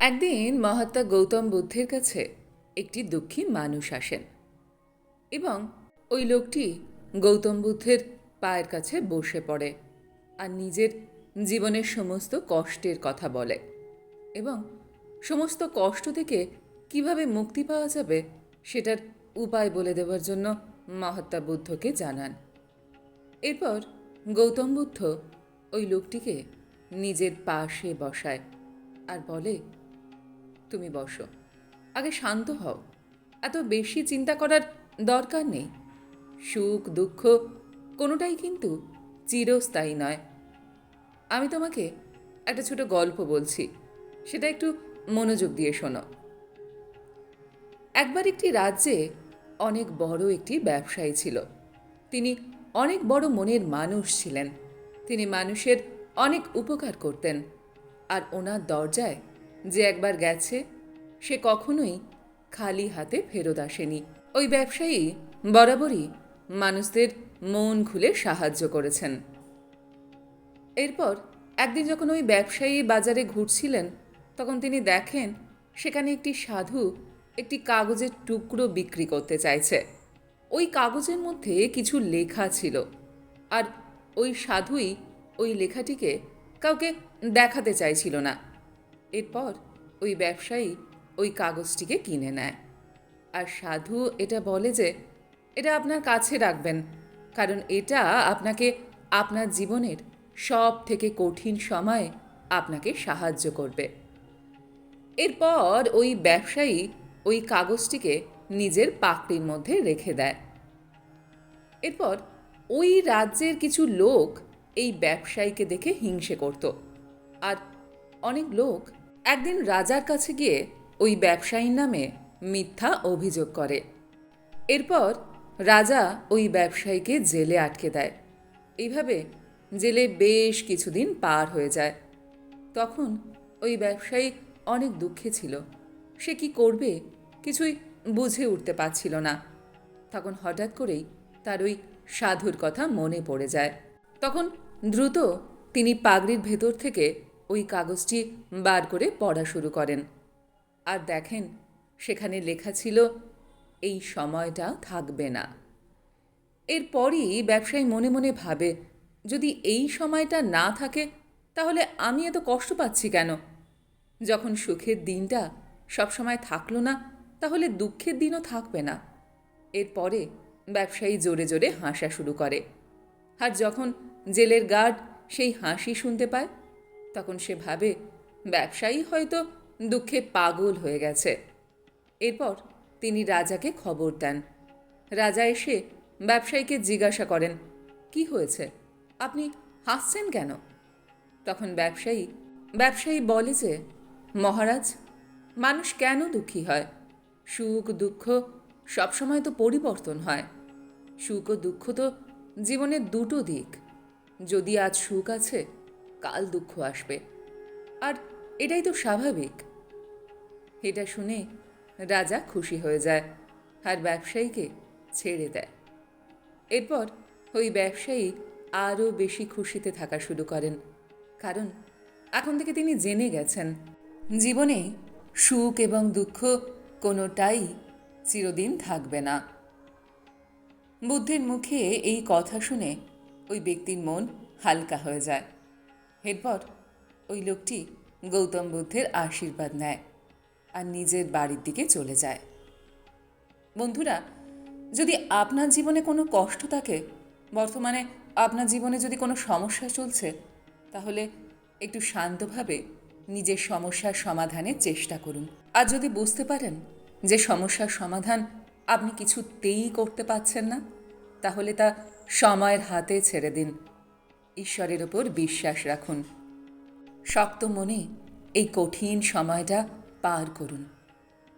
একদিন মহাত্মা গৌতম বুদ্ধের কাছে একটি দুঃখী মানুষ আসেন এবং ওই লোকটি গৌতম বুদ্ধের পায়ের কাছে বসে পড়ে আর নিজের জীবনের সমস্ত কষ্টের কথা বলে এবং সমস্ত কষ্ট থেকে কীভাবে মুক্তি পাওয়া যাবে সেটার উপায় বলে দেওয়ার জন্য মহাত্মা বুদ্ধকে জানান। এরপর গৌতম বুদ্ধ ওই লোকটিকে নিজের পাশে বসায় আর বলে তুমি বসো। আগে শান্ত হও। এত বেশি চিন্তা করার দরকার নেই। সুখ, দুঃখ, কোনোটাই কিন্তু চিরস্থায়ী নয়। আমি তোমাকে একটা ছোট গল্প বলছি। সেটা একটু মনোযোগ দিয়ে শোনো। একবার একটি রাজ্যে অনেক বড় একটি ব্যবসায়ী ছিল। তিনি অনেক বড় মনের মানুষ ছিলেন। তিনি মানুষের অনেক উপকার করতেন। আর ওনার দরজায় যে একবার গেছে, সে কখনোই খালি হাতে ফেরত আসেনি। ওই ব্যবসায়ী বরাবরই মানুষদের মন খুলে সাহায্য করেছেন। এরপর একদিন যখন ওই ব্যবসায়ী বাজারে ঘুরছিলেন, তখন তিনি দেখেন সেখানে একটি সাধু একটি কাগজের টুকরো বিক্রি করতে চাইছে। ওই কাগজের মধ্যে কিছু লেখা ছিল আর ওই সাধুই ওই লেখাটিকে কাউকে দেখাতে চাইছিল না। এরপর ওই ব্যবসায়ী ওই কাগজটিকে কিনে নেয়। আর সাধু এটা বলে যে, এটা আপনার কাছে রাখবেন, কারণ এটা আপনাকে আপনার জীবনের সব থেকে কঠিন সময়ে আপনাকে সাহায্য করবে। এরপর ওই ব্যবসায়ী ওই কাগজটিকে নিজের পাকড়ির মধ্যে রেখে দেয়। এরপর ওই রাজ্যের কিছু লোক এই ব্যবসায়ীকে দেখে হিংসে করত। আর অনেক লোক একদিন রাজার কাছে গিয়ে ওই ব্যবসায়ীর নামে মিথ্যা অভিযোগ করে। এরপর রাজা ওই ব্যবসায়ীকে জেলে আটকে দেয়। এইভাবে জেলে বেশ কিছুদিন পার হয়ে যায়। তখন ওই ব্যবসায়ী অনেক দুঃখে ছিল। সে কি করবে কিছুই বুঝে উঠতে পারছিল না। তখন হঠাৎ করেই তার ওই সাধুর কথা মনে পড়ে যায়। তখন দ্রুত তিনি পাগড়ির ভেতর থেকে ওই কাগজটি বার করে পড়া শুরু করেন। আর দেখেন, সেখানে লেখা ছিল, এই সময়টা থাকবে না। এরপরই ব্যবসায়ী মনে মনে ভাবে, যদি এই সময়টা না থাকে, তাহলে আমি এত কষ্ট পাচ্ছি কেন? যখন সুখের দিনটা সবসময় থাকল না, তাহলে দুঃখের দিনও থাকবে না। এরপরে ব্যবসায়ী জোরে জোরে হাসা শুরু করে। আর যখন জেলের গার্ড সেই হাসি শুনতে পায় তখন সে ভাবে, ব্যবসায়ী হয়তো দুঃখে পাগল হয়ে গেছে। এরপর তিনি রাজাকে খবর দেন। রাজা এসে ব্যবসায়ীকে জিজ্ঞাসা করেন, কি হয়েছে? আপনি হাসছেন কেন? তখন ব্যবসায়ী ব্যবসায়ী বলে যে, মহারাজ, মানুষ কেন দুঃখী হয়? সুখ, দুঃখ সবসময় তো পরিবর্তন হয়। সুখ ও দুঃখ তো জীবনের দুটো দিক। যদি আজ সুখ আছে কাল দুঃখ আসবে। আর এটাই তো স্বাভাবিক। এটা শুনে রাজা খুশি হয়ে যায় আর ব্যবসায়ীকে ছেড়ে দেয়। এরপর ওই ব্যবসায়ী আরও বেশি খুশিতে থাকা শুরু করেন। কারণ এখন থেকে তিনি জেনে গেছেন, জীবনে সুখ এবং দুঃখ কোনোটাই চিরদিন থাকবে না। বুদ্ধের মুখে এই কথা শুনে ওই ব্যক্তির মন হালকা হয়ে যায়। এরপর ওই লোকটি গৌতম বুদ্ধের আশীর্বাদ নেয় আর নিজের বাড়ির দিকে চলে যায়। বন্ধুরা, যদি আপনার জীবনে কোনো কষ্ট থাকে, বর্তমানে আপনার জীবনে যদি কোনো সমস্যা চলছে, তাহলে একটু শান্তভাবে নিজের সমস্যার সমাধানের চেষ্টা করুন। আর যদি বুঝতে পারেন যে সমস্যার সমাধান আপনি কিছুতেই করতে পারছেন না, তাহলে তা সময়ের হাতে ছেড়ে দিন। ঈশ্বরের ওপর বিশ্বাস রাখুন। শক্ত মনে এই কঠিন সময়টা পার করুন।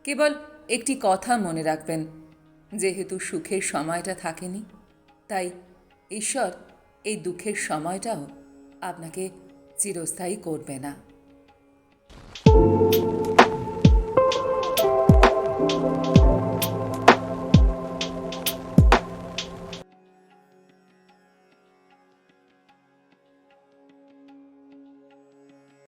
কেবল একটি কথা মনে রাখবেন, যেহেতু সুখের সময়টা থাকেনি, তাই ঈশ্বর এই দুঃখের সময়টাও আপনাকে চিরস্থায়ী করবে না।